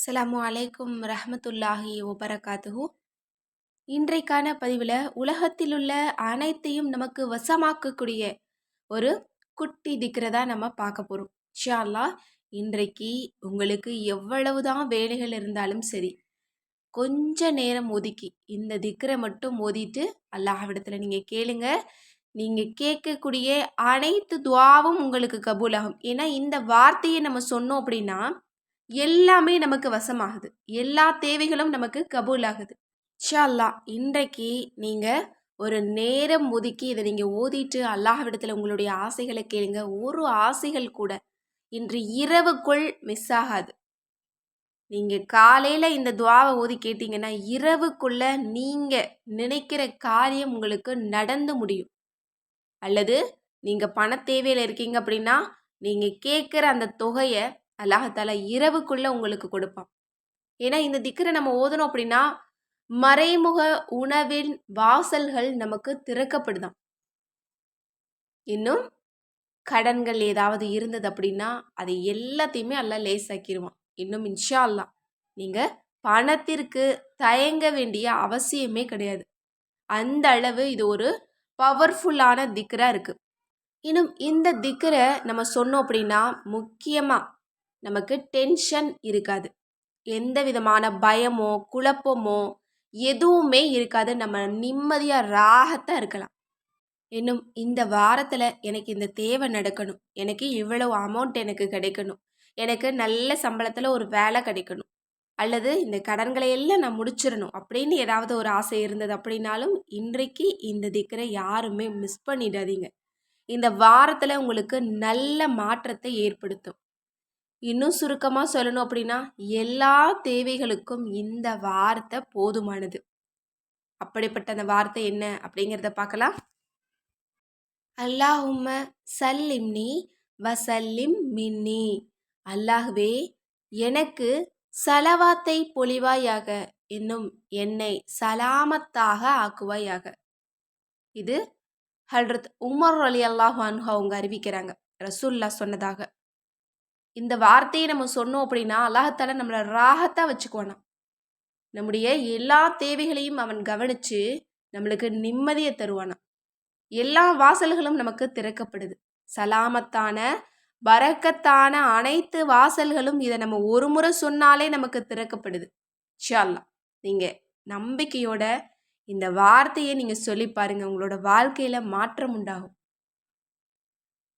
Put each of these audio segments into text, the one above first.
அஸ்லாம் அலைக்கும் ரஹமத்துல்லாஹி ஒபரகாத்துஹூ இன்றைக்கான பதிவில் உலகத்தில் உள்ள அனைத்தையும் நமக்கு வசமாக்கக்கூடிய ஒரு குட்டி திக்கிறதா நம்ம பார்க்க போகிறோம் ஷா அல்லாஹ் இன்றைக்கு உங்களுக்கு எவ்வளவு தான் வேலைகள் இருந்தாலும் சரி கொஞ்ச நேரம் ஒதுக்கி இந்த திக்கரை மட்டும் ஓதிட்டு அல்லாஹ்விடத்தில் நீங்கள் கேளுங்க. நீங்கள் கேட்கக்கூடிய அனைத்து துவாவும் உங்களுக்கு கபூலாகும். ஏன்னா இந்த வார்த்தையை நம்ம சொன்னோம் அப்படின்னா எல்லாமே நமக்கு வசமாகுது. எல்லா தேவைகளும் நமக்கு கபூல் ஆகுது ஷா அல்லாஹ் இன்றைக்கு நீங்கள் ஒரு நேரம் ஒதுக்கி இதை நீங்கள் ஓதிட்டு அல்லாஹ்விடத்தில் உங்களுடைய ஆசைகளை கேளுங்க. ஒரு ஆசைகள் கூட இன்று இரவுக்குள் மிஸ் ஆகாது. நீங்கள் காலையில் இந்த துவாவை ஓதி கேட்டிங்கன்னா இரவுக்குள்ள நீங்கள் நினைக்கிற காரியம் உங்களுக்கு நடந்து முடியும். அல்லது நீங்கள் பண தேவையில் இருக்கீங்க அப்படின்னா நீங்கள் கேட்குற அந்த தொகையை அல்லாஹால இரவுக்குள்ளே உங்களுக்கு கொடுப்பான். ஏன்னா இந்த திக்கரை நம்ம ஓதணும் அப்படின்னா மறைமுக உணவின் வாசல்கள் நமக்கு திறக்கப்படுதான். இன்னும் கடன்கள் ஏதாவது இருந்தது அப்படின்னா அதை எல்லாத்தையுமே எல்லாம் லேசாக்கிடுவான் இன்னும் இன்ஷா அல்லா நீங்கள் பணத்திற்கு தயங்க வேண்டிய அவசியமே கிடையாது. அந்த அளவு இது ஒரு பவர்ஃபுல்லான திக்கராக இருக்குது இன்னும் இந்த திக்கரை நம்ம சொன்னோம் அப்படின்னா முக்கியமாக நமக்கு டென்ஷன் இருக்காது. எந்த விதமான பயமோ குழப்பமோ எதுவுமே இருக்காது. நம்ம நிம்மதியாக ராகத்தாக இருக்கலாம். இன்னும் இந்த வாரத்தில் எனக்கு இந்த தேவை நடக்கணும். எனக்கு இவ்வளவு அமௌண்ட் எனக்கு கிடைக்கணும். எனக்கு நல்ல சம்பளத்தில் ஒரு வேலை கிடைக்கணும். அல்லது இந்த கடன்களை எல்லாம் நான் முடிச்சிடணும் அப்படின்னு ஏதாவது ஒரு ஆசை இருந்தது அப்படின்னாலும் இன்றைக்கு இந்த திக்கரை யாருமே மிஸ் பண்ணிடாதீங்க. இந்த வாரத்தில் உங்களுக்கு நல்ல மாற்றத்தை ஏற்படுத்தும். இன்னும் சுருக்கமாக சொல்லணும் அப்படின்னா எல்லா தேவைகளுக்கும் இந்த வார்த்தை போதுமானது. அப்படிப்பட்ட அந்த வார்த்தை என்ன அப்படிங்கிறத பார்க்கலாம். அல்லாஹும்ம சல்லிம்னி வசல்லிம் மின்னி. அல்லாஹுவே எனக்கு சலவாத்தை பொழிவாயாக என்னும் என்னை சலாமத்தாக ஆக்குவாயாக. இது ஹல்ரத் உமர் அலி அல்லாஹ் அவங்க அறிவிக்கிறாங்க. ரசூல்லா சொன்னதாக. இந்த வார்த்தையை நம்ம சொன்னோம் அப்படின்னா அல்லாஹத்தால நம்மளை ராகத்தாக வச்சுக்குவானா நம்முடைய எல்லா தேவைகளையும் அவன் கவனித்து நம்மளுக்கு நிம்மதியை தருவானா எல்லா வாசல்களும் நமக்கு திறக்கப்படுது. சலாமத்தான பறக்கத்தான அனைத்து வாசல்களும் இதை நம்ம ஒரு முறை சொன்னாலே நமக்கு திறக்கப்படுது. ஷால்லா நீங்கள் நம்பிக்கையோட இந்த வார்த்தையை நீங்கள் சொல்லி பாருங்கள் உங்களோட வாழ்க்கையில் மாற்றம் உண்டாகும்.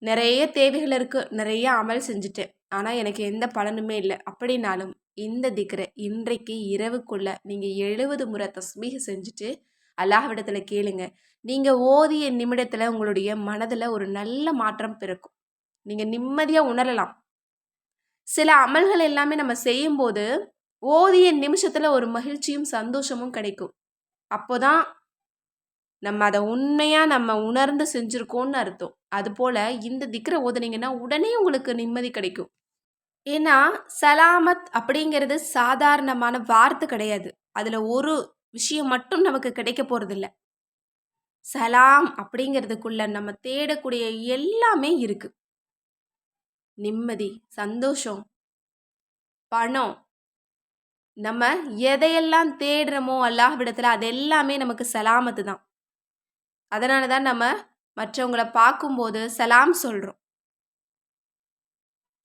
நிறைய தேவைகள் இருக்குது நிறைய அமல் செஞ்சுட்டேன். ஆனால் எனக்கு எந்த பலனுமே இல்லை. அப்படின்னாலும் இந்த திக்கரை இன்றைக்கு இரவுக்குள்ள நீங்கள் எழுபது முறை தஸ்மீக செஞ்சுட்டு அல்லாஹ்விடத்தில் கேளுங்க. நீங்கள் ஓதிய நிமிடத்தில் உங்களுடைய மனதில் ஒரு நல்ல மாற்றம் பிறக்கும். நீங்கள் நிம்மதியாக உணரலாம். சில அமல்கள் எல்லாமே நம்ம செய்யும்போது ஓதிய நிமிஷத்தில் ஒரு மகிழ்ச்சியும் சந்தோஷமும் கிடைக்கும். அப்போதான் நம்ம அதை உண்மையாக நம்ம உணர்ந்து செஞ்சுருக்கோன்னு அர்த்தம். அதுபோல் இந்த திக்கரை ஓதுனீங்கன்னா உடனே உங்களுக்கு நிம்மதி கிடைக்கும். ஏன்னா சலாமத் அப்படிங்கிறது சாதாரணமான வார்த்தை கிடையாது. அதில் ஒரு விஷயம் மட்டும் நமக்கு கிடைக்க போகிறதில்ல சலாம் அப்படிங்கிறதுக்குள்ள நம்ம தேடக்கூடிய எல்லாமே இருக்கு. நிம்மதி சந்தோஷம் பணம். நம்ம எதையெல்லாம் தேடுறோமோ அல்லாஹ்விடத்தில் அது எல்லாமே நமக்கு சலாமத்து தான் அதனால தான் நம்ம மற்றவங்களை பார்க்கும்போது சலாம் சொல்கிறோம்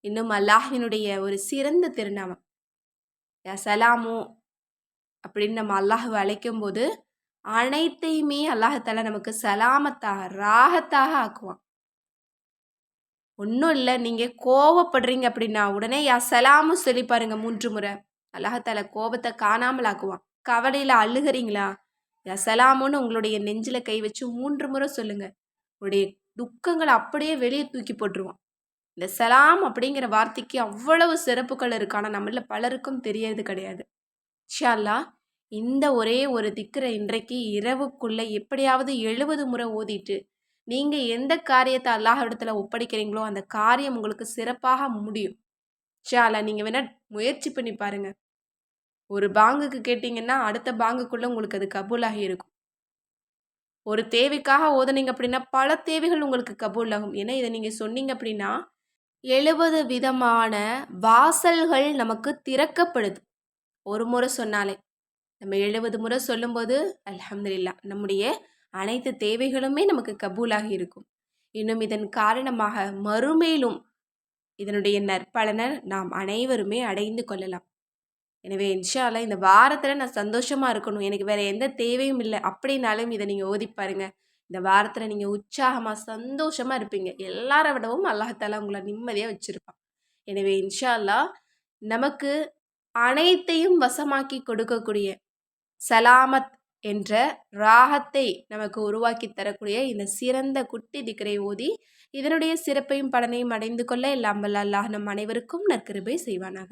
இன்னும் அல்லாஹினுடைய ஒரு சிறந்த திருநாமம். சலாமு அப்படின்னு நம்ம அல்லாஹுவை அழைக்கும் போது அனைத்தையுமே அல்லாஹத்தால நமக்கு சலாமத்தாக ராகத்தாக ஆக்குவான். ஒன்றும் இல்லை நீங்கள் கோவப்படுறீங்க அப்படின்னா உடனே யா சலாமும் சொல்லி பாருங்க மூன்று முறை. அல்லாஹத்தால கோபத்தை காணாமல் ஆக்குவான். கவலையில் அழுகிறீங்களா? யா சலாமுன்னு உங்களுடைய நெஞ்சில் கை வச்சு மூன்று முறை சொல்லுங்கள் உங்களுடைய துக்கங்களை அப்படியே வெளியே தூக்கி போட்டுருவான். இந்த சலாம் அப்படிங்கிற வார்த்தைக்கு அவ்வளவு சிறப்புகள் இருக்கான நம்மள பலருக்கும் தெரியறது கிடையாது. ஷால்லா இந்த ஒரே ஒரு திக்கரை இன்றைக்கு இரவுக்குள்ளே எப்படியாவது எழுபது முறை ஓதிட்டு நீங்கள் எந்த காரியத்தை அல்லாஹ் இடத்துல ஒப்படைக்கிறீங்களோ அந்த காரியம் உங்களுக்கு சிறப்பாக முடியும். ஷாலா நீங்கள் வேணால் முயற்சி பண்ணி பாருங்கள் ஒரு பாங்குக்கு கேட்டிங்கன்னா அடுத்த பாங்குக்குள்ளே உங்களுக்கு அது கபூலாகி இருக்கும். ஒரு தேவைக்காக ஓதுனீங்க அப்படின்னா பல தேவைகள் உங்களுக்கு கபூல் ஆகும் ஏன்னா இதை நீங்கள் சொன்னீங்க அப்படின்னா எழுபது விதமான வாசல்கள் நமக்கு திறக்கப்படுது. ஒரு முறை சொன்னாலே நம்ம எழுபது முறை சொல்லும்போது அலமதுல்லா நம்முடைய அனைத்து தேவைகளுமே நமக்கு கபூலாகி இருக்கும். இன்னும் இதன் காரணமாக மறுமேலும் இதனுடைய நற்பலனை நாம் அனைவருமே அடைந்து கொள்ளலாம். எனவே இன்ஷால்லாம் இந்த வாரத்தில் நான் சந்தோஷமாக இருக்கணும். எனக்கு வேறு எந்த தேவையும் இல்லை. அப்படின்னாலும் இதை நீங்கள் ஓதி பாருங்கள் இந்த வாரத்தில் நீங்கள் உற்சாகமாக சந்தோஷமாக இருப்பீங்க. எல்லாரை விடவும் அல்லாஹாலா உங்களை நிம்மதியாக வச்சுருப்பான். எனவே இன்ஷா அல்லாஹ் நமக்கு அனைத்தையும் வசமாக்கி கொடுக்கக்கூடிய சலாமத் என்ற ராகத்தை நமக்கு உருவாக்கி தரக்கூடிய இந்த சிறந்த குட்டி திக்கரை ஓதி இதனுடைய சிறப்பையும் பலனையும் அடைந்து கொள்ள எல்லாம் வல்ல அல்லாஹ் நம் அனைவருக்கும் நற்கிருபை செய்வானாக.